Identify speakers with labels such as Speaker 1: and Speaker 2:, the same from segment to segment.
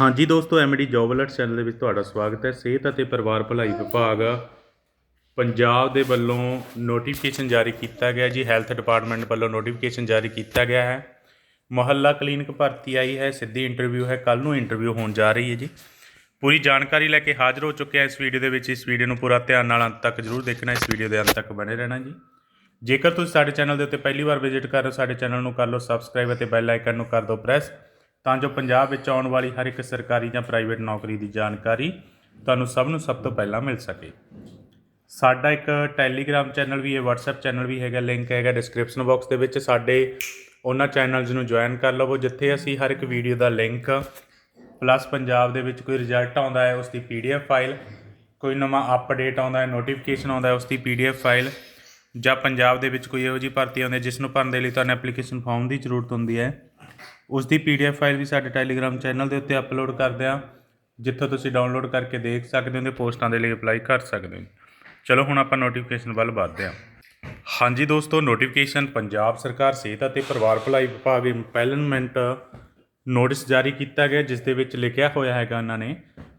Speaker 1: ਹਾਂਜੀ ਦੋਸਤੋ MD job alert channel ਦੇ ਵਿੱਚ ਤੁਹਾਡਾ ਸਵਾਗਤ ਹੈ। ਸਿਹਤ ਅਤੇ ਪਰਿਵਾਰ ਭਲਾਈ ਵਿਭਾਗ ਪੰਜਾਬ ਦੇ ਵੱਲੋਂ ਨੋਟੀਫਿਕੇਸ਼ਨ ਜਾਰੀ ਕੀਤਾ ਗਿਆ ਜੀ। ਹੈਲਥ ਡਿਪਾਰਟਮੈਂਟ ਵੱਲੋਂ ਨੋਟੀਫਿਕੇਸ਼ਨ ਜਾਰੀ ਕੀਤਾ ਗਿਆ ਹੈ। ਮੁਹੱਲਾ ਕਲੀਨਿਕ ਭਰਤੀ ਆਈ ਹੈ। ਸਿੱਧੀ ਇੰਟਰਵਿਊ ਹੈ। ਕੱਲ ਨੂੰ ਇੰਟਰਵਿਊ ਹੋਣ ਜਾ ਰਹੀ ਹੈ ਜੀ। ਪੂਰੀ ਜਾਣਕਾਰੀ ਲੈ ਕੇ ਹਾਜ਼ਰ ਹੋ ਚੁੱਕੇ ਹਾਂ ਇਸ ਵੀਡੀਓ ਦੇ ਵਿੱਚ। ਇਸ ਵੀਡੀਓ ਨੂੰ ਪੂਰਾ ਧਿਆਨ ਨਾਲ ਅੰਤ ਤੱਕ ਜ਼ਰੂਰ ਦੇਖਣਾ। ਇਸ ਵੀਡੀਓ ਦੇ ਅੰਤ ਤੱਕ ਬਣੇ ਰਹਿਣਾ ਜੀ। ਜੇਕਰ ਤੁਸੀਂ ਸਾਡੇ ਚੈਨਲ ਦੇ ਉੱਤੇ ਪਹਿਲੀ ਵਾਰ ਵਿਜ਼ਿਟ ਕਰ ਰਹੇ ਹੋ, ਸਾਡੇ ਚੈਨਲ ਨੂੰ ਕਰ ਲਓ ਸਬਸਕ੍ਰਾਈਬ ਅਤੇ ਬੈਲ ਆਈਕਨ ਨੂੰ ਕਰ ਦਿਓ ਪ੍ਰੈਸ ਤਾਂ ਜੋ ਪੰਜਾਬ ਵਿੱਚ ਆਉਣ ਵਾਲੀ ਹਰ ਇੱਕ ਸਰਕਾਰੀ ਜਾਂ ਪ੍ਰਾਈਵੇਟ ਨੌਕਰੀ ਦੀ ਜਾਣਕਾਰੀ ਤੁਹਾਨੂੰ ਸਭ ਨੂੰ ਸਭ ਤੋਂ ਪਹਿਲਾਂ ਮਿਲ ਸਕੇ। ਸਾਡਾ ਇੱਕ ਟੈਲੀਗ੍ਰਾਮ ਚੈਨਲ ਵੀ ਹੈ, WhatsApp ਚੈਨਲ ਵੀ ਹੈਗਾ, ਲਿੰਕ ਹੈਗਾ ਡਿਸਕ੍ਰਿਪਸ਼ਨ ਬਾਕਸ ਦੇ ਵਿੱਚ। ਸਾਡੇ ਉਹਨਾਂ ਚੈਨਲਸ ਨੂੰ ਜੁਆਇਨ ਕਰ ਲਵੋ, ਜਿੱਥੇ ਅਸੀਂ ਹਰ ਇੱਕ ਵੀਡੀਓ ਦਾ ਲਿੰਕ ਪਲੱਸ ਪੰਜਾਬ ਦੇ ਵਿੱਚ ਕੋਈ ਰਿਜ਼ਲਟ ਆਉਂਦਾ ਹੈ, ਉਸ ਦੀ PDF ਫਾਈਲ ਕੋਈ ਨਵਾਂ ਅਪਡੇਟ ਆਉਂਦਾ ਹੈ ਨੋਟੀਫਿਕੇਸ਼ਨ ਆਉਂਦਾ ਹੈ, ਉਸ ਦੀ PDF ਫਾਈਲ ਜਾਂ ਪੰਜਾਬ ਦੇ ਵਿੱਚ ਕੋਈ ਇਹੋ ਜਿਹੀ ਭਰਤੀ ਆਉਂਦੀ ਹੈ ਜਿਸ ਨੂੰ ਭਰਨ ਦੇ ਲਈ ਤੁਹਾਨੂੰ ਐਪਲੀਕੇਸ਼ਨ ਫਾਰਮ ਦੀ ਜ਼ਰੂਰਤ ਹੁੰਦੀ ਹੈ। ਉਸ ਦੀ PDF ਫਾਈਲ ਵੀ ਸਾਡੇ ਟੈਲੀਗ੍ਰਾਮ ਚੈਨਲ ਦੇ ਉੱਤੇ ਅਪਲੋਡ ਕਰਦੇ ਹਾਂ, ਜਿੱਥੋਂ ਤੁਸੀਂ ਡਾਊਨਲੋਡ ਕਰਕੇ ਦੇਖ ਸਕਦੇ ਹੋ ਤੇ ਪੋਸਟਾਂ ਦੇ ਲਈ ਅਪਲਾਈ ਕਰ ਸਕਦੇ ਹੋ। ਚਲੋ ਹੁਣ ਆਪਾਂ ਨੋਟੀਫਿਕੇਸ਼ਨ ਵੱਲ ਵਧਦੇ ਹਾਂ। ਹਾਂਜੀ ਦੋਸਤੋ ਨੋਟੀਫਿਕੇਸ਼ਨ ਪੰਜਾਬ ਸਰਕਾਰ, ਸਿਹਤ ਅਤੇ ਪਰਿਵਾਰ ਭਲਾਈ ਵਿਭਾਗ ਇੰਪੈਲਮੈਂਟ ਨੋਟਿਸ ਜਾਰੀ ਕੀਤਾ ਗਿਆ, ਜਿਸ ਦੇ ਵਿੱਚ ਲਿਖਿਆ ਹੋਇਆ ਹੈਗਾ ਉਹਨਾਂ ਨੇ,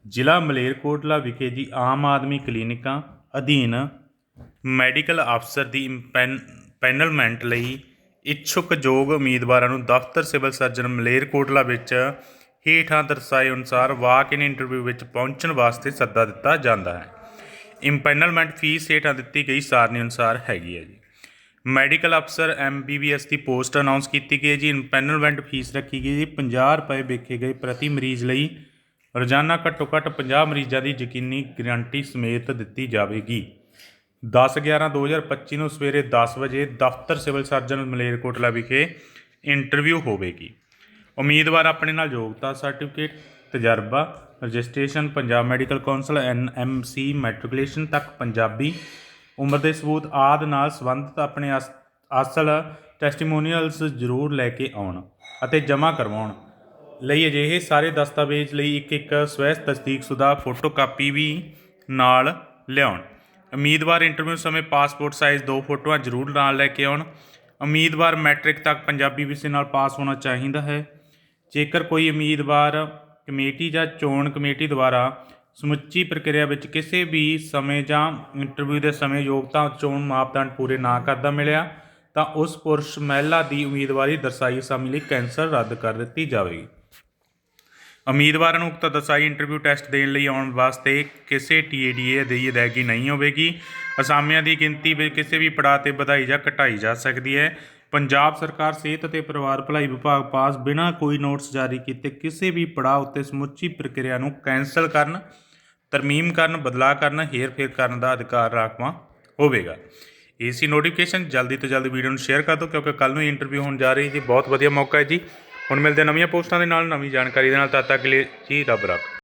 Speaker 1: ਜ਼ਿਲ੍ਹਾ ਮਲੇਰਕੋਟਲਾ ਵਿਖੇ ਜੀ ਆਮ ਆਦਮੀ ਕਲੀਨਿਕਾਂ ਅਧੀਨ ਮੈਡੀਕਲ ਅਫਸਰ ਦੀ ਇੰਪੈਨ- ਪੈਨਲਮੈਂਟ ਲਈ ਇੱਛੁਕ ਯੋਗ ਉਮੀਦਵਾਰਾਂ ਨੂੰ ਦਫ਼ਤਰ ਸਿਵਲ ਸਰਜਨ ਮਲੇਰਕੋਟਲਾ ਵਿੱਚ ਹੇਠਾਂ ਦਰਸਾਏ ਅਨੁਸਾਰ ਵਾਕ ਇਨ ਇੰਟਰਵਿਊ ਵਿੱਚ ਪਹੁੰਚਣ ਵਾਸਤੇ ਸੱਦਾ ਦਿੱਤਾ ਜਾਂਦਾ ਹੈ। ਇੰਪੈਨਲਮੈਂਟ ਫੀਸ ਹੇਠਾਂ ਦਿੱਤੀ ਗਈ ਸਾਰਣੀ ਅਨੁਸਾਰ ਹੈਗੀ ਹੈ ਜੀ। ਮੈਡੀਕਲ ਅਫਸਰ ਐਮਬੀਬੀਐਸ ਦੀ ਪੋਸਟ ਅਨਾਉਂਸ ਕੀਤੀ ਗਈ ਹੈ ਜੀ। ਇੰਪੈਨਲਮੈਂਟ ਫੀਸ ਰੱਖੀ ਗਈ ਜੀ। 50 ਰੁਪਏ ਵੇਖੇ ਗਏ ਪ੍ਰਤੀ ਮਰੀਜ਼ ਲਈ। ਰੋਜ਼ਾਨਾ ਘੱਟੋ ਘੱਟ 50 ਮਰੀਜ਼ਾਂ ਦੀ ਯਕੀਨੀ ਗਰੰਟੀ ਸਮੇਤ ਦਿੱਤੀ ਜਾਵੇਗੀ। 10/11/2025 ਨੂੰ ਸਵੇਰੇ 10 ਵਜੇ ਦਫ਼ਤਰ ਸਿਵਲ ਸਰਜਨ ਮਲੇਰਕੋਟਲਾ ਵਿਖੇ ਇੰਟਰਵਿਊ ਹੋਵੇਗੀ। ਉਮੀਦਵਾਰ ਆਪਣੇ ਨਾਲ ਯੋਗਤਾ ਸਰਟੀਫਿਕੇਟ, ਤਜਰਬਾ, registration, Punjab medical council NMC matriculation ਤੱਕ ਪੰਜਾਬੀ ਉਮਰ ਦੇ ਸਬੂਤ ਆਦਿ ਨਾਲ ਸੰਬੰਧਿਤ ਆਪਣੇ ਅਸ- ਅਸਲ ਟੈਸਟੀਮੋਨੀਅਲਸ ਜ਼ਰੂਰ ਲੈ ਕੇ ਆਉਣ ਅਤੇ ਜਮ੍ਹਾਂ ਕਰਵਾਉਣ ਲਈ ਅਜਿਹੇ ਸਾਰੇ ਦਸਤਾਵੇਜ਼ ਲਈ ਇੱਕ ਇੱਕ ਸਵੈ ਤਸਦੀਕਸ਼ੁਦਾ ਫੋਟੋਕਾਪੀ ਵੀ ਨਾਲ ਲਿਆਉਣ। ਉਮੀਦਵਾਰ ਇੰਟਰਵਿਊ ਸਮੇਂ ਪਾਸਪੋਰਟ ਸਾਈਜ਼ ਦੋ ਫੋਟੋਆਂ ਜ਼ਰੂਰ ਨਾਲ ਲੈ ਕੇ ਆਉਣ। ਉਮੀਦਵਾਰ ਮੈਟ੍ਰਿਕ ਤੱਕ ਪੰਜਾਬੀ ਵਿਸ਼ੇ ਨਾਲ ਪਾਸ ਹੋਣਾ ਚਾਹੀਦਾ ਹੈ। ਜੇਕਰ ਕੋਈ ਉਮੀਦਵਾਰ ਕਮੇਟੀ ਜਾਂ ਚੋਣ ਕਮੇਟੀ ਦੁਆਰਾ ਸਮੁੱਚੀ ਪ੍ਰਕਿਰਿਆ ਵਿੱਚ ਕਿਸੇ ਵੀ ਸਮੇਂ ਜਾਂ ਇੰਟਰਵਿਊ ਦੇ ਸਮੇਂ ਯੋਗਤਾ ਚੋਣ ਮਾਪਦੰਡ ਪੂਰੇ ਨਾ ਕਰਦਾ ਮਿਲਿਆ, ਤਾਂ ਉਸ ਪੁਰਸ਼ ਮਹਿਲਾ ਦੀ ਉਮੀਦਵਾਰੀ ਦਰਸਾਈ ਸਮੇਂ ਲਈ ਕੈਂਸਲ ਰੱਦ ਕਰ ਦਿੱਤੀ ਜਾਵੇਗੀ। ਉਮੀਦਵਾਰਾਂ ਨੂੰ ਉਕਤ ਦਸਾਈ ਇੰਟਰਵਿਊ ਟੈਸਟ ਦੇਣ ਲਈ ਆਉਣ ਵਾਸਤੇ ਕਿਸੇ ਟੀਏਡੀਏ ਦੀ ਅਦਾਇਗੀ ਨਹੀਂ ਹੋਵੇਗੀ। ਅਸਾਮੀਆਂ ਦੀ ਗਿਣਤੀ ਵਿੱਚ ਕਿਸੇ ਵੀ ਪੜਾਅ ਤੇ ਵਧਾਈ ਜਾਂ ਘਟਾਈ ਜਾ ਸਕਦੀ ਹੈ। ਪੰਜਾਬ ਸਰਕਾਰ, ਸਿਹਤ ਅਤੇ ਪਰਿਵਾਰ ਭਲਾਈ ਵਿਭਾਗ ਪਾਸ ਬਿਨਾਂ ਕੋਈ ਨੋਟਿਸ ਜਾਰੀ ਕੀਤੇ ਕਿਸੇ ਵੀ ਪੜਾਅ ਉੱਤੇ ਸਮੁੱਚੀ ਪ੍ਰਕਿਰਿਆ ਨੂੰ ਕੈਂਸਲ ਕਰਨ, ਤਰਮੀਮ ਕਰਨ, ਬਦਲਾਅ ਕਰਨ, ਹੇਰ-ਫੇਰ ਕਰਨ ਦਾ ਅਧਿਕਾਰ ਰਾਖਵਾਂ ਹੋਵੇਗਾ। ਏਸੀ ਨੋਟੀਫਿਕੇਸ਼ਨ ਜਲਦੀ ਤੋਂ ਜਲਦੀ ਵੀਡੀਓ ਨੂੰ ਸ਼ੇਅਰ ਕਰ ਦਿਓ ਕਿਉਂਕਿ ਕੱਲ ਨੂੰ ਇੰਟਰਵਿਊ ਹੋਣ ਜਾ ਰਹੀ ਜੀ ਬਹੁਤ ਵਧੀਆ ਮੌਕਾ ਹੈ ਜੀ। ਹੁਣ ਮਿਲਦੇ ਨਵੀਆਂ ਪੋਸਟਾਂ ਦੇ ਨਾਲ, ਨਵੀਂ ਜਾਣਕਾਰੀ ਦੇ ਨਾਲ, ਤਦ ਤੱਕ ਲਈ ਜੀ ਰੱਬ ਰੱਖ।